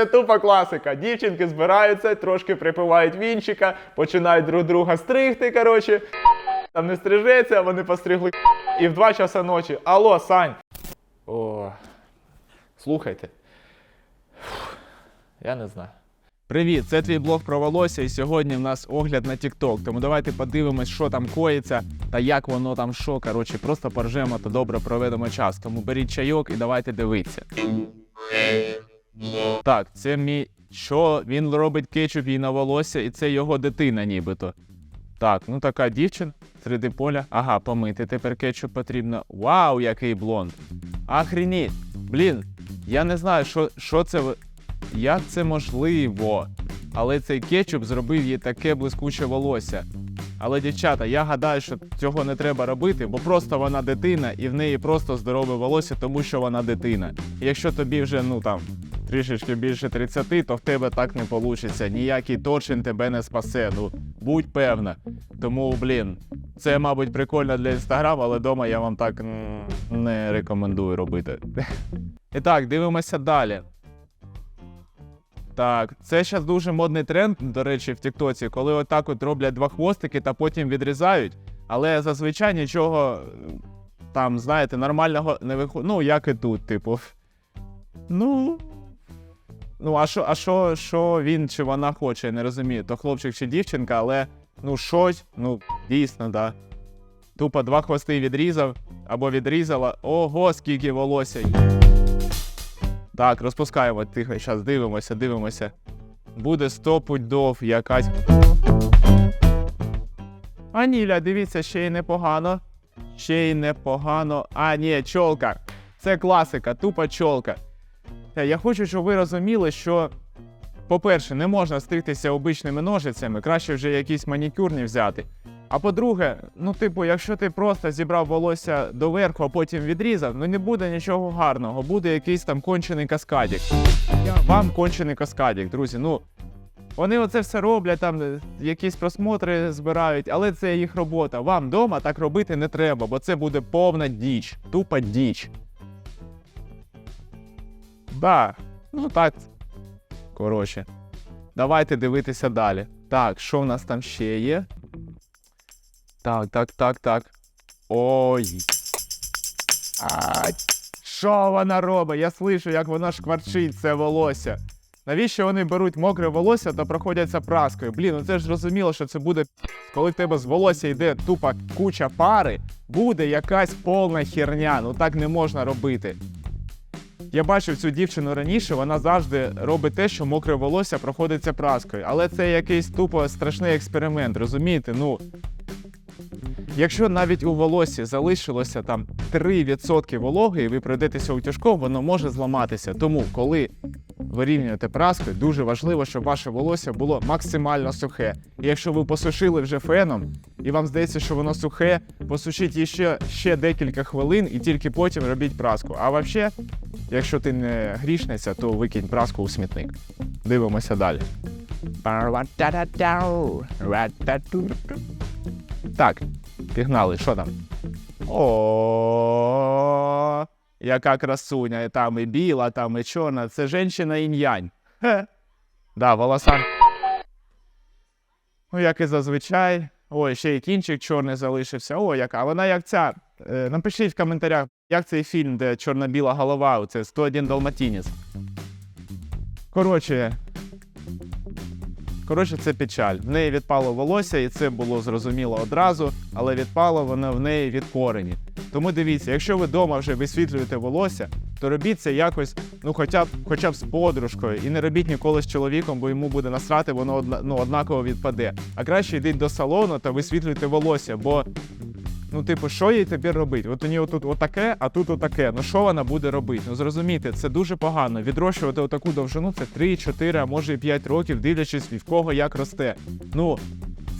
Це тупа класика. Дівчинки збираються, трошки припивають вінчика, починають друг друга стригти. Коротше, там не стрижеться, а вони постригли. І в 2 часа ночі. Алло, Сань. О, слухайте. Я не знаю. Привіт, це твій блог про волосся, і сьогодні в нас огляд на TikTok. Тому давайте подивимось, що там коїться та як воно там що. Коротше, просто поржемо та добре проведемо час. Тому беріть чайок і давайте дивитися. Так, це мій. Що він робить кетчуп їй на волосся, і це його дитина, нібито. Так, ну така дівчина серед поля. Ага, помити. Тепер кетчуп потрібно. Вау, який блонд. Охренеть. Блін, я не знаю, що, що це. Як це можливо? Але цей кетчуп зробив їй таке блискуче волосся. Але, дівчата, я гадаю, що цього не треба робити, бо просто вона дитина, і в неї просто здорове волосся, тому що вона дитина. І якщо тобі вже, ну там, трішечки більше 30, то в тебе так не вийде. Ніякий точин тебе не спасе. Ну, будь певна. Тому, блін, це, мабуть, прикольно для інстаграму, але вдома я вам так не рекомендую робити. І так, дивимося далі. Так, це зараз дуже модний тренд, до речі, в Тіктоці, коли отак от роблять два хвостики та потім відрізають. Але зазвичай нічого там, знаєте, нормального не виходить. Ну, як і тут, типу. Ну. Ну, а що, а що, що він чи вона хоче, я не розумію. То хлопчик чи дівчинка, але ну щось, ну, дійсно, да. Тупо два хвости відрізав або відрізала. Ого, скільки волосся. Так, розпускаємо тихо, зараз дивимося, дивимося. Буде 100 пудов якась. А Ніля, дивіться, ще й непогано. Ще й непогано. А, ні, чолка. Це класика, тупа чолка. Та Я хочу, щоб ви розуміли, що, по-перше, не можна стригтися обичними ножицями, краще вже якісь манікюрні взяти. А по-друге, ну, типу, якщо ти просто зібрав волосся доверху, а потім відрізав, ну не буде нічого гарного, буде якийсь там кончений каскадік. Вам кончений каскадік, друзі. Ну вони оце все роблять, там е, якісь просмотри збирають, але це їх робота. Вам вдома так робити не треба, бо це буде повна діч, тупа діч. Да, ну так. Коротше. Давайте дивитися далі. Так, що в нас там ще є? Так, так, так, так. Ой. Що вона робить? Я слышу, як вона шкварчить це волосся. Навіщо вони беруть мокре волосся та проходяться праскою? Блін, ну це ж зрозуміло, що це буде, коли в тебе з волосся йде тупа куча пари, буде якась повна херня. Ну так не можна робити. Я бачив цю дівчину раніше, вона завжди робить те, що мокре волосся проходиться праскою. Але це якийсь тупо страшний експеримент, розумієте? Ну. Якщо навіть у волосі залишилося там 3% вологи, і ви пройдетеся утяжком, воно може зламатися. Тому, коли вирівнюєте праскою, дуже важливо, щоб ваше волосся було максимально сухе. І якщо ви посушили вже феном, і вам здається, що воно сухе, посушіть ще, ще декілька хвилин і тільки потім робіть праску. А взагалі, якщо ти не грішниця, то викинь праску у смітник. Дивимося далі. Так, пігнали, що там? О, яка красуня, і там і біла, там і чорна. Це жінка інь-янь. Да, волоса. Ну, як і зазвичай. Ой, ще й кінчик чорний залишився. О, яка. Вона як ця. Е, напишіть в коментарях, як цей фільм, де чорно-біла голова, це 101 Далматінець. Коротше. Коротше, це печаль. В неї відпало волосся, і це було зрозуміло одразу, але відпало воно в неї від корені. Тому дивіться, якщо ви вдома вже висвітлюєте волосся, то робіть це якось, ну хоча б хоча б з подружкою, і не робіть ніколи з чоловіком, бо йому буде насрати, воно ну, однаково відпаде. А краще йдіть до салону та висвітлюйте волосся, бо. Ну, типу, що їй тепер робити? От у нього тут отаке, а тут отаке. Ну що вона буде робити? Ну зрозумійте, це дуже погано. Відрощувати отаку довжину це 3, 4, а може і 5 років, дивлячись в кого як росте. Ну,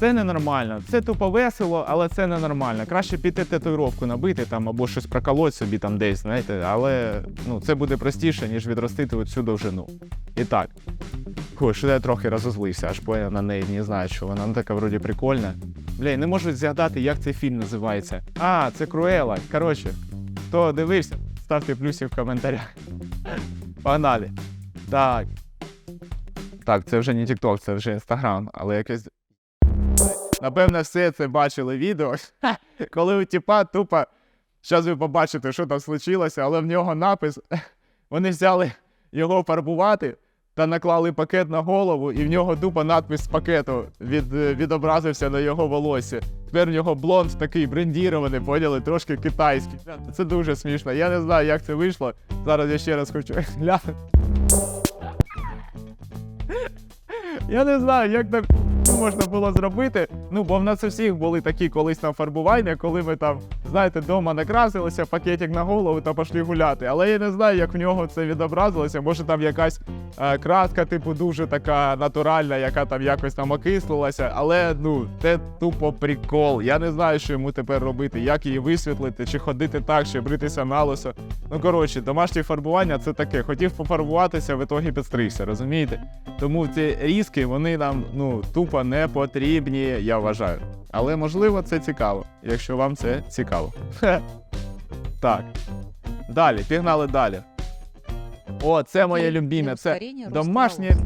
це ненормально. Це тупо весело, але це ненормально. Краще піти татуїровку набити там або щось проколоть собі там десь, знаєте, але ну, це буде простіше, ніж відростити оцю довжину. І так. Фу, що я трохи розозлився, аж бо я на неї не знаю, що вона ну, така вроді прикольна. Бля, не можу згадати, як цей фільм називається. А, це Круела. Коротше, хто дивився, ставте плюсик в коментарях. Погнали. Так. Так, це вже не TikTok, це вже Instagram, але якесь. Напевно, все це бачили відео, коли у тіпа тупо. Зараз ви побачите, що там случилося, але в нього напис. Вони взяли його фарбувати та наклали пакет на голову, і в нього тупо надпис з пакету від, відобразився на його волосі. Тепер в нього блонд такий брендірований, поняли, трошки китайський. Це дуже смішно. Я не знаю, як це вийшло. Зараз я ще раз хочу глянути. Я не знаю, як так можна було зробити. Ну, бо в нас у всіх були такі колись там фарбування, коли ми там, знаєте, вдома накрасилися, пакетик на голову та пішли гуляти. Але я не знаю, як в нього це відобразилося. Може там якась е, краска, типу, дуже така натуральна, яка там якось там окислилася. Але ну, це тупо прикол. Я не знаю, що йому тепер робити, як її висвітлити, чи ходити так, чи бритися на лисо. Ну коротше, домашнє фарбування це таке. Хотів пофарбуватися, в ітогі підстригся, розумієте? Тому ці різки вони нам ну тупо не потрібні, я вважаю. Але можливо це цікаво, якщо вам це цікаво. Так. Далі, пігнали далі. О, це моє любіме. Це домашнє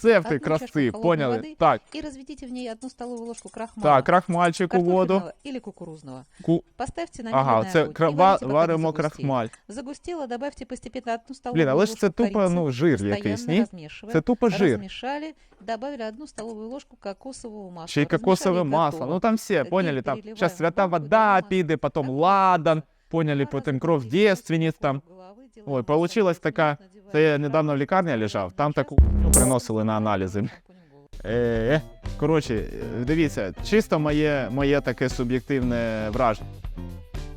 цефти краси, поняли? Так, И разведите в ней одну столовую ложку крахмала. так, крахмальчик у воду. или кукурузного. Ку... Поставьте на Ага, це кра... варимо крахмаль. Загустело, добавьте постепенно одну столовую Блін, але ж це тупо, ну, жир якийсь, ні? Це тупо жир. Размешали, добавили одну столовую ложку кокосового масла. Ще й кокосове масло. Ну там все, поняли, там зараз свята вода піде, потім ладан, поняли, потім кров дівственниць там. Ой, получилась така. Це я недавно в лікарні лежав, там таку приносили на аналізи. Е-е-е. коротше, дивіться, чисто моє, моє таке суб'єктивне враження.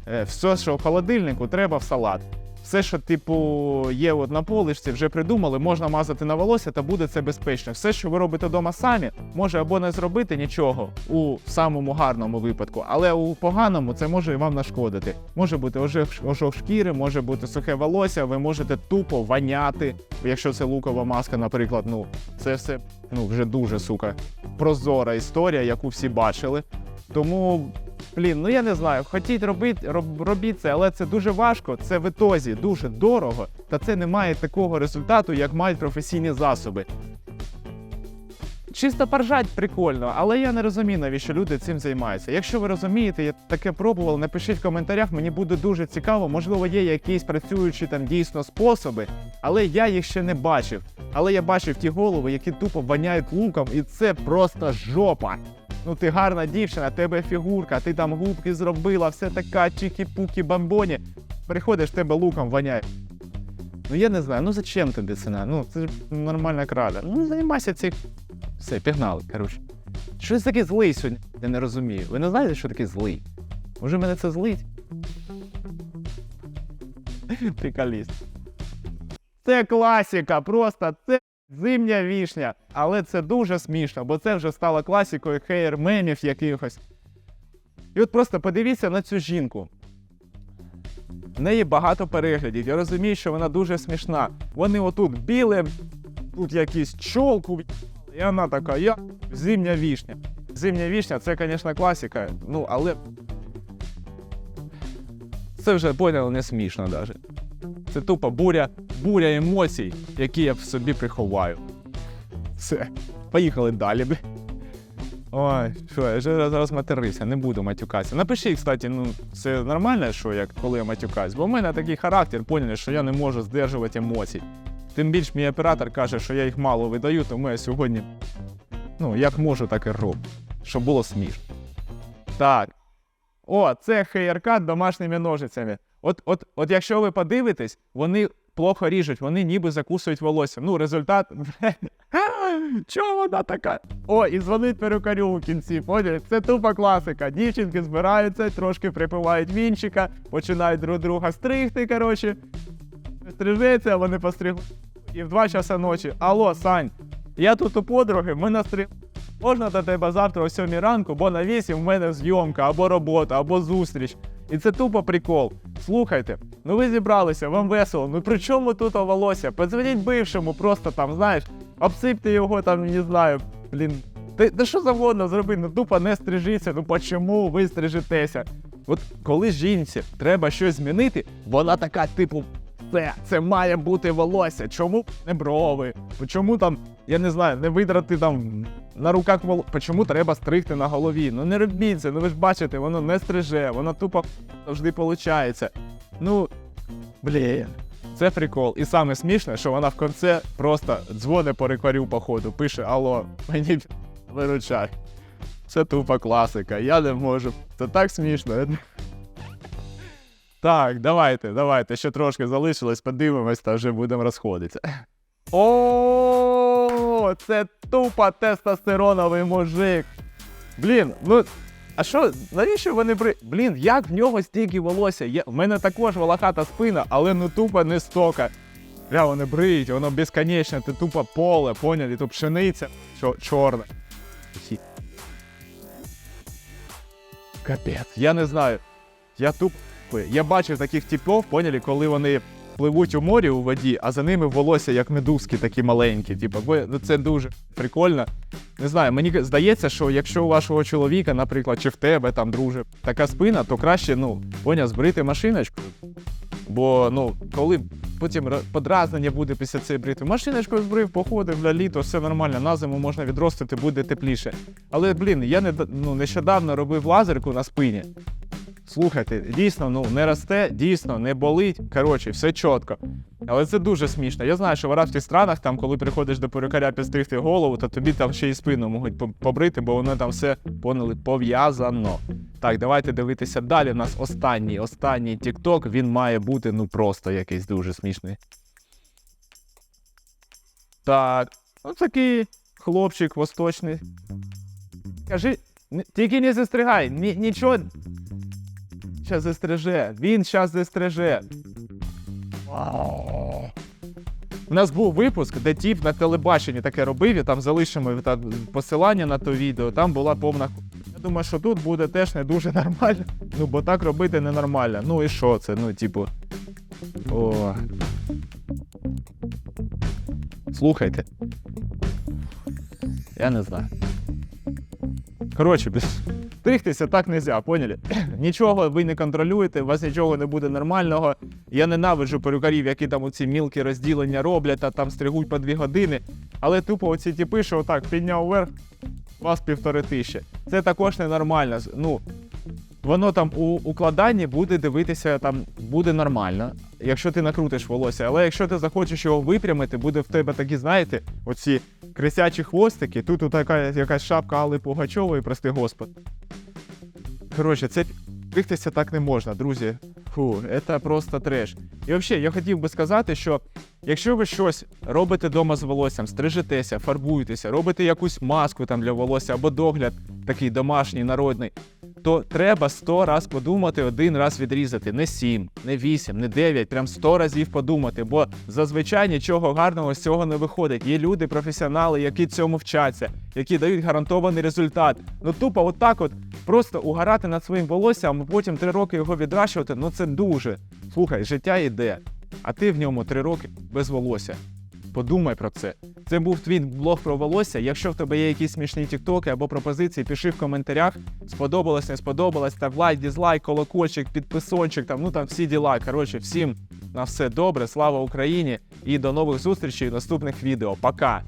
Е, Все, що в холодильнику, треба в салат. Все, що, типу, є от на полишці, вже придумали, можна мазати на волосся та буде це безпечно. Все, що ви робите вдома самі, може або не зробити нічого у самому гарному випадку, але у поганому це може і вам нашкодити. Може бути ожог, шкіри, може бути сухе волосся, ви можете тупо воняти, якщо це лукова маска, наприклад. Ну, це все ну, вже дуже сука прозора історія, яку всі бачили. Тому, блін, ну я не знаю, хотіть робити, роб, робіть це, але це дуже важко, це в ітозі дуже дорого, та це не має такого результату, як мають професійні засоби. Чисто поржать прикольно, але я не розумію, навіщо люди цим займаються. Якщо ви розумієте, я таке пробував, напишіть в коментарях, мені буде дуже цікаво. Можливо, є якісь працюючі там дійсно способи, але я їх ще не бачив. Але я бачив ті голови, які тупо воняють луком, і це просто жопа. Ну ти гарна дівчина, тебе фігурка, ти там губки зробила, все така чікі-пукі бамбоні. Приходиш, тебе луком воняє. Ну я не знаю, ну зачем тобі це? Ну це ж нормальна крада. Ну займайся цим. Все, пігнали, коротше. Щось таке злий сьогодні, я не розумію. Ви не знаєте, що таке злий? Може мене це злить? Приколіст. Це класика, просто це зимня вішня. Але це дуже смішно, бо це вже стало класикою хейер мемів якихось. І от просто подивіться на цю жінку. В неї багато переглядів. Я розумію, що вона дуже смішна. Вони отут біле, тут якісь чолку, і вона така, я зимня вішня. Зимня вішня це, звісно, класика, ну але. Це вже поняли, не смішно навіть. Це тупо буря, буря емоцій, які я в собі приховаю. Все, поїхали далі. бля. Ой, що, я вже зараз матерився, не буду матюкатися. Напишіть, кстати, ну це нормально, що як коли я матюкаюсь, бо в мене такий характер, поняли, що я не можу здержувати емоцій. Тим більш мій оператор каже, що я їх мало видаю, тому я сьогодні, ну, як можу, так і роблю. Щоб було смішно. Так. О, це хейркат домашніми ножицями. От, от, от якщо ви подивитесь, вони плохо ріжуть, вони ніби закусують волосся. Ну, результат. Чого вона така? О, і дзвонить перукарю у кінці, поняли? Це тупа класика. Дівчинки збираються, трошки припивають вінчика, починають друг друга стригти, коротше. Стрижеться, а вони постригли. І в 2 часа ночі. Алло, Сань, я тут у подруги, ми настриг. Можна до тебе завтра о 7 ранку, бо на 8 в мене зйомка, або робота, або зустріч. І це тупо прикол. Слухайте, ну ви зібралися, вам весело. Ну при чому тут волосся? Подзвоніть бившому, просто там, знаєш, обсипте його там, не знаю, блін. Та, та що завгодно зроби, ну тупо не стрижіться, ну почому ви стрижетеся? От коли жінці треба щось змінити, вона така, типу, все. Це має бути волосся. Чому не брови? Чому там, я не знаю, не видрати там на руках волосся? Чому треба стригти на голові? Ну не робіть це, ну ви ж бачите, воно не стриже, воно тупо завжди виходить. Ну, блін. Це прикол. І саме смішне, що вона в кінці просто дзвонить по рекорю походу, пише: Алло, мені виручай. Це тупа класика, я не можу. Це так смішно. Так, давайте, давайте. Ще трошки залишилось, подивимось та вже будемо розходитися. О, це тупо тестостероновий мужик. Блін, ну. А що, навіщо вони при. Блін, як в нього стільки волосся? Є... В мене також волохата спина, але ну тупо не стока. Бля, вони бриють, воно безконечне, це тупо поле, поняли? Тут пшениця чо- чорна. Капець, я не знаю. Я туп. Я бачив таких типів, поняли, коли вони пливуть у морі у воді, а за ними волосся як медузки такі маленькі. Типу, ну, це дуже прикольно. Не знаю, мені здається, що якщо у вашого чоловіка, наприклад, чи в тебе там, друже, така спина, то краще, ну, поняв, збрити машиночкою. Бо, ну, коли потім подразнення буде після цієї брити, машиночкою збрив, походив для літо, все нормально, на зиму можна відростити, буде тепліше. Але, блін, я не, ну, нещодавно робив лазерку на спині. Слухайте, дійсно, ну не росте, дійсно не болить. Коротше, все чітко. Але це дуже смішно. Я знаю, що в арабських странах, там, коли приходиш до перукаря підстригти голову, то тобі там ще і спину можуть побрити, бо воно там все поняли пов'язано. Так, давайте дивитися далі. У нас останній, останній TikTok, він має бути ну просто якийсь дуже смішний. Так, ну такий хлопчик восточний. Кажи, тільки не застригай, нічого. Щас застриже, він щас застриже. Вау. У нас був випуск, де тіп на телебаченні таке робив, і там залишимо посилання на то відео, там була повна. Я думаю, що тут буде теж не дуже нормально. Ну, бо так робити ненормально. Ну і що це? Ну, типу. О. Слухайте. Я не знаю. Коротше, без... стригтися так не можна, поняли? Нічого ви не контролюєте, у вас нічого не буде нормального. Я ненавиджу перукарів, які там оці мілкі розділення роблять, а там стригуть по дві години. Але тупо оці типи, що отак підняв вверх, у вас півтори тисячі. Це також ненормально. Ну, воно там у укладанні буде дивитися, там буде нормально, якщо ти накрутиш волосся. Але якщо ти захочеш його випрямити, буде в тебе такі, знаєте, оці крисячі хвостики. Тут така якась шапка Алли Пугачової, прости господи. Коротше, це пихтися так не можна, друзі. Фу, це просто треш. І взагалі, я хотів би сказати, що якщо ви щось робите вдома з волоссям, стрижетеся, фарбуєтеся, робите якусь маску там для волосся або догляд такий домашній, народний, то треба сто раз подумати, один раз відрізати. Не сім, не вісім, не дев'ять, прям сто разів подумати, бо зазвичай нічого гарного з цього не виходить. Є люди, професіонали, які цьому вчаться, які дають гарантований результат. Ну тупо, отак от просто угорати над своїм волоссям, а потім три роки його відращувати, ну це дуже. Слухай, життя йде, а ти в ньому три роки без волосся. Подумай про це. Це був твій блог про волосся. Якщо в тебе є якісь смішні тіктоки або пропозиції, пиши в коментарях. Сподобалось, не сподобалось, став лайк, дізлайк, колокольчик, підписончик, там, ну там всі діла. Коротше, всім на все добре, слава Україні і до нових зустрічей в наступних відео. Пока!